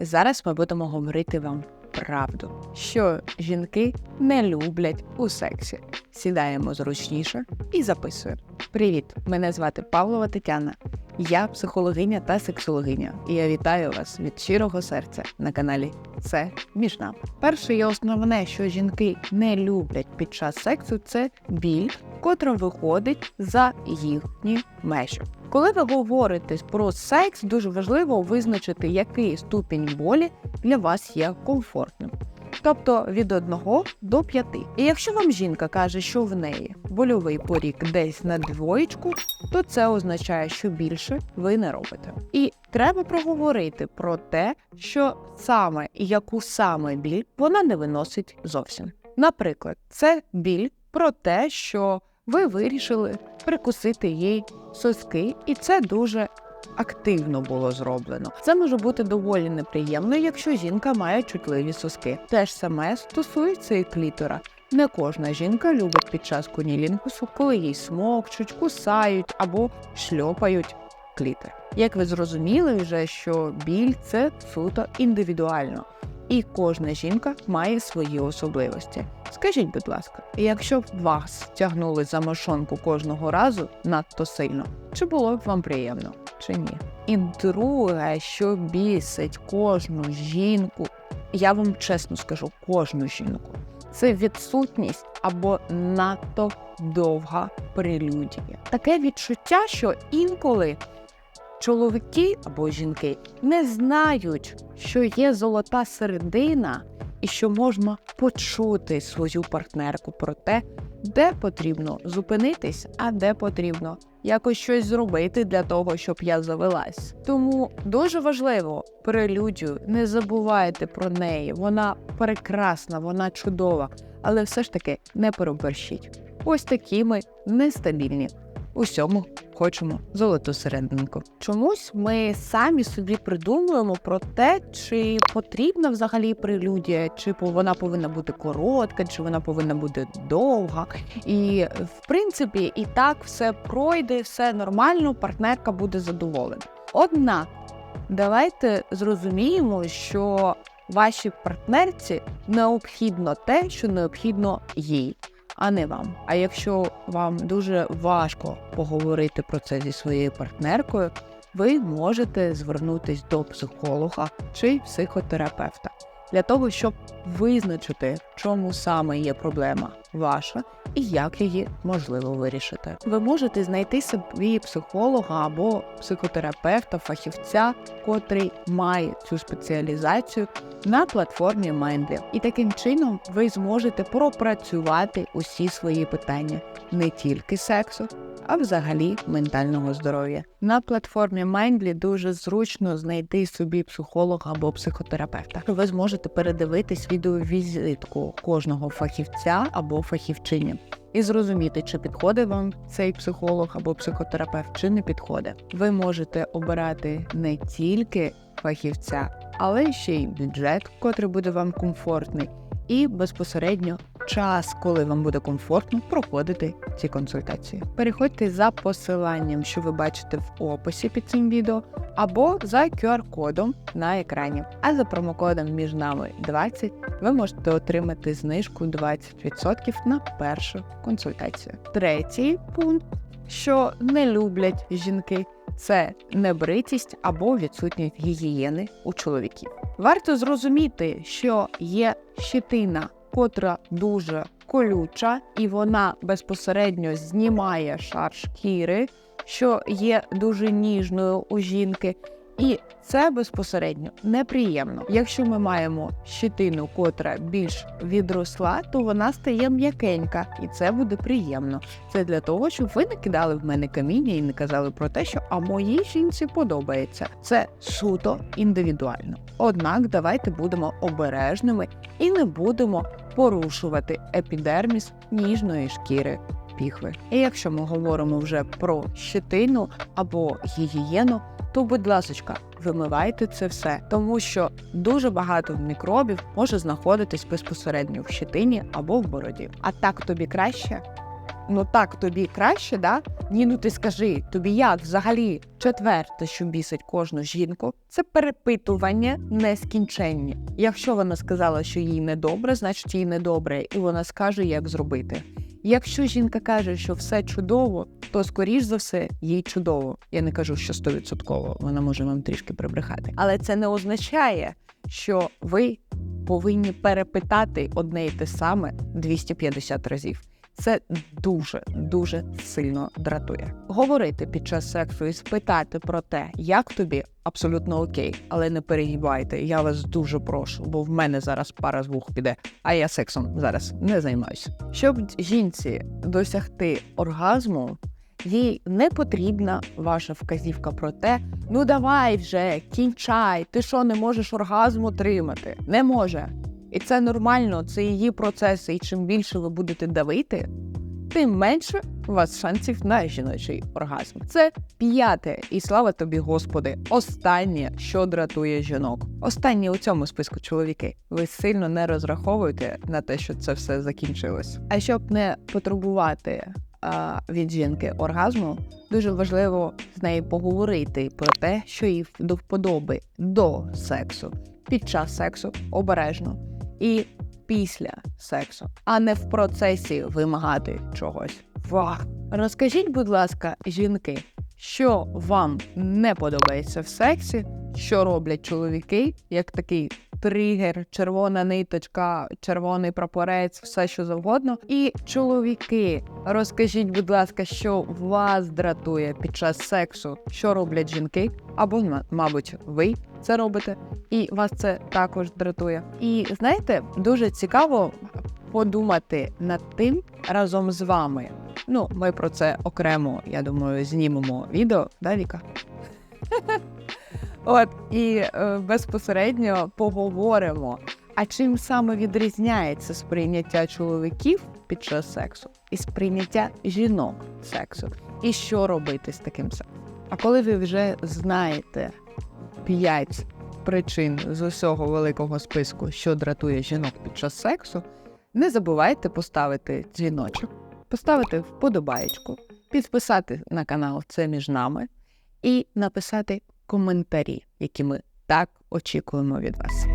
Зараз ми будемо говорити вам правду, що жінки не люблять у сексі. Сідаємо зручніше і записуємо. Привіт! Мене звати Павлова Тетяна. Я психологиня та сексологиня, і я вітаю вас від щирого серця на каналі Це між нами. Перше і основне, що жінки не люблять під час сексу, це біль, котра виходить за їхні межі. Коли ви говорите про секс, дуже важливо визначити, який ступінь болі для вас є комфортним. Тобто від 1 до 5. І якщо вам жінка каже, що в неї больовий порік десь на двоєчку, то це означає, що більше ви не робите. І треба проговорити про те, що саме і яку саме біль вона не виносить зовсім. Наприклад, це біль про те, що ви вирішили прикусити їй соски, і це дуже активно було зроблено. Це може бути доволі неприємно, якщо жінка має чутливі соски. Те ж саме стосується і клітора. Не кожна жінка любить під час кунілінгусу, коли їй смокчуть, кусають або шльопають клітер. Як ви зрозуміли, вже що біль це суто індивідуально, і кожна жінка має свої особливості. Скажіть, будь ласка, якщо б вас тягнули за мошонку кожного разу надто сильно, чи було б вам приємно, чи ні? І друге, що бісить кожну жінку, я вам чесно скажу, кожну жінку, це відсутність або надто довга прелюдія. Таке відчуття, що інколи чоловіки або жінки не знають, що є золота середина, і що можна почути свою партнерку про те, де потрібно зупинитись, а де потрібно якось щось зробити для того, щоб я завелась. Тому дуже важливо прелюдію, не забувайте про неї. Вона прекрасна, вона чудова, але все ж таки не переборщіть. Ось такі ми нестабільні. Усьому хочемо золоту серединку. Чомусь ми самі собі придумуємо про те, чи потрібна взагалі прелюдія, чи вона повинна бути коротка, чи вона повинна бути довга. І в принципі, і так все пройде, все нормально, партнерка буде задоволена. Однак, давайте зрозуміємо, що вашій партнерці необхідно те, що необхідно їй а не вам. А якщо вам дуже важко поговорити про це зі своєю партнеркою, ви можете звернутись до психолога чи психотерапевта для того, щоб визначити, в чому саме є проблема ваша і як її можливо вирішити. Ви можете знайти собі психолога або психотерапевта, фахівця, котрий має цю спеціалізацію на платформі Mindly. І таким чином ви зможете пропрацювати усі свої питання не тільки сексу, а взагалі ментального здоров'я. На платформі Mindly дуже зручно знайти собі психолога або психотерапевта. Ви зможете передивитись відеовізитку кожного фахівця або фахівчині. І зрозуміти, чи підходить вам цей психолог або психотерапевт, чи не підходить. Ви можете обирати не тільки фахівця, але ще й бюджет, котрий буде вам комфортний, і безпосередньо час, коли вам буде комфортно проходити ці консультації. Переходьте за посиланням, що ви бачите в описі під цим відео, або за QR-кодом на екрані. А за промокодом між нами 20 ви можете отримати знижку 20% на першу консультацію. Третій пункт, що не люблять жінки. Це небритість або відсутність гігієни у чоловіків. Варто зрозуміти, що є щитина котра дуже колюча, і вона безпосередньо знімає шар шкіри, що є дуже ніжною у жінки. І це безпосередньо неприємно. Якщо ми маємо щитину, котра більш відросла, то вона стає м'якенька, і це буде приємно. Це для того, щоб ви не кидали в мене каміння і не казали про те, що а моїй жінці подобається. Це суто індивідуально. Однак давайте будемо обережними і не будемо порушувати епідерміс ніжної шкіри піхви. І якщо ми говоримо вже про щитину або гігієну, то, будь ласочка, вимивайте це все, тому що дуже багато мікробів може знаходитись безпосередньо в щитині або в бороді. А так тобі краще. ну так тобі краще, да? Ні, ну ти скажи, тобі як взагалі? Четверте, що бісить кожну жінку, це перепитування нескінченні. Якщо вона сказала, що їй недобре, значить їй недобре, і вона скаже, як зробити. Якщо жінка каже, що все чудово, то скоріш за все їй чудово. Я не кажу, що стовідсотково, вона може вам трішки прибрехати. Але це не означає, що ви повинні перепитати одне і те саме 250 разів. Це дуже дуже сильно дратує. Говорити під час сексу і спитати про те, як тобі абсолютно окей, але не перегибайте. Я вас дуже прошу, бо в мене зараз пара з вух піде, а я сексом зараз не займаюся. Щоб жінці досягти оргазму, їй не потрібна ваша вказівка про те, ну давай вже кінчай, ти що не можеш оргазм отримати? Не може. І це нормально, це її процеси. І чим більше ви будете давити, тим менше у вас шансів на жіночий оргазм. Це п'яте, і слава тобі, Господи, останнє, що дратує жінок. Останнє у цьому списку чоловіки. Ви сильно не розраховуєте на те, що це все закінчилось. А щоб не потребувати від жінки оргазму, дуже важливо з нею поговорити про те, що їй до вподоби до сексу, під час сексу обережно і після сексу, а не в процесі вимагати чогось. Вах! Розкажіть, будь ласка, жінки, що вам не подобається в сексі, що роблять чоловіки, як такий тригер, червона ниточка, червоний прапорець, все що завгодно. І чоловіки, розкажіть, будь ласка, що вас дратує під час сексу, що роблять жінки, або мабуть, ви це робите, і вас це також дратує. І знаєте, дуже цікаво подумати над тим разом з вами. Ну, ми про це окремо, я думаю, знімемо відео, да, Віка? От і е, безпосередньо поговоримо. А чим саме відрізняється сприйняття чоловіків під час сексу і сприйняття жінок сексу? І що робити з таким сексом? А коли ви вже знаєте п'ять причин з усього великого списку, що дратує жінок під час сексу, не забувайте поставити дзвіночок, поставити вподобаєчку, підписати на канал Це між нами і написати коментарі, які ми так очікуємо від вас.